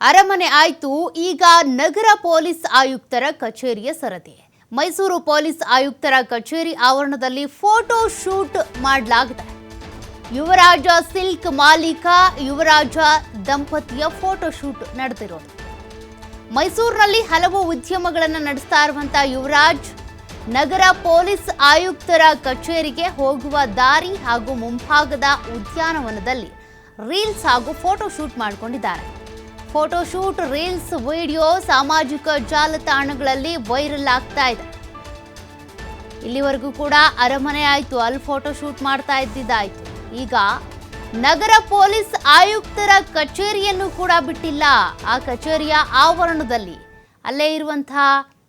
ಅರಮನೆ ಆಯ್ತು. ಈಗ ನಗರ ಪೊಲೀಸ್ ಆಯುಕ್ತರ ಕಚೇರಿಯ ಸರದಿ. ಮೈಸೂರು ಪೊಲೀಸ್ ಆಯುಕ್ತರ ಕಚೇರಿ ಆವರಣದಲ್ಲಿ ಫೋಟೋ ಶೂಟ್ ಮಾಡಲಾಗಿದೆ. ಯುವರಾಜ ಸಿಲ್ಕ್ ಮಾಲೀಕ, ಯುವರಾಜ ದಂಪತಿಯ ಫೋಟೋ ಶೂಟ್ ನಡೆದಿರೋದು. ಮೈಸೂರಿನಲ್ಲಿ ಹಲವು ಉದ್ಯಮಗಳನ್ನು ನಡೆಸ್ತಾ ಇರುವಂತಹ ಯುವರಾಜ್, ನಗರ ಪೊಲೀಸ್ ಆಯುಕ್ತರ ಕಚೇರಿಗೆ ಹೋಗುವ ದಾರಿ ಹಾಗೂ ಮುಂಭಾಗದ ಉದ್ಯಾನವನದಲ್ಲಿ ರೀಲ್ಸ್ ಹಾಗೂ ಫೋಟೋ ಶೂಟ್ ಮಾಡಿಕೊಂಡಿದ್ದಾರೆ. ಫೋಟೋ ಶೂಟ್ ರೀಲ್ಸ್, ವಿಡಿಯೋ, ಸಾಮಾಜಿಕ ಜಾಲತಾಣಗಳಲ್ಲಿ ವೈರಲ್ ಆಗ್ತಾ ಇದೆ. ಇಲ್ಲಿವರೆಗೂ ಕೂಡ ಅರಮನೆ ಆಯಿತು, ಅಲ್ಲಿ ಫೋಟೋಶೂಟ್ ಮಾಡ್ತಾ ಇದ್ದಿದ್ದಾಯಿತು. ಈಗ ನಗರ ಪೊಲೀಸ್ ಆಯುಕ್ತರ ಕಚೇರಿಯನ್ನು ಕೂಡ ಬಿಟ್ಟಿಲ್ಲ. ಆ ಕಚೇರಿಯ ಆವರಣದಲ್ಲಿ, ಅಲ್ಲೇ ಇರುವಂತಹ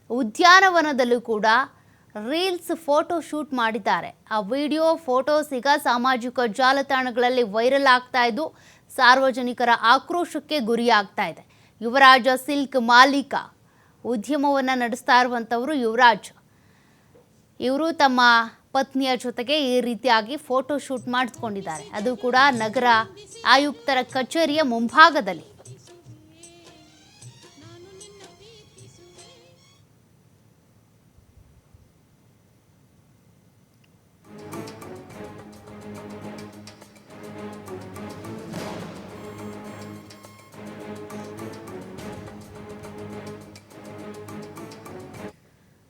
ಉದ್ಯಾನವನದಲ್ಲೂ ಕೂಡ ರೀಲ್ಸ್ ಫೋಟೋ ಶೂಟ್ ಮಾಡಿದ್ದಾರೆ. ಆ ವಿಡಿಯೋ, ಫೋಟೋಸ್ ಈಗ ಸಾಮಾಜಿಕ ಜಾಲತಾಣಗಳಲ್ಲಿ ವೈರಲ್ ಆಗ್ತಾ ಇದ್ದು ಸಾರ್ವಜನಿಕರ ಆಕ್ರೋಶಕ್ಕೆ ಗುರಿಯಾಗ್ತಾ ಇದೆ. ಯುವರಾಜ ಸಿಲ್ಕ್ ಮಾಲೀಕ ಉದ್ಯಮವನ್ನು ನಡೆಸ್ತಾ ಇರುವಂಥವರು ಯುವರಾಜ್. ಇವರು ತಮ್ಮ ಪತ್ನಿಯ ಜೊತೆಗೆ ಈ ರೀತಿಯಾಗಿ ಫೋಟೋ ಶೂಟ್ ಮಾಡಿಸ್ಕೊಂಡಿದ್ದಾರೆ. ಅದು ಕೂಡ ನಗರ ಆಯುಕ್ತರ ಕಚೇರಿಯ ಮುಂಭಾಗದಲ್ಲಿ.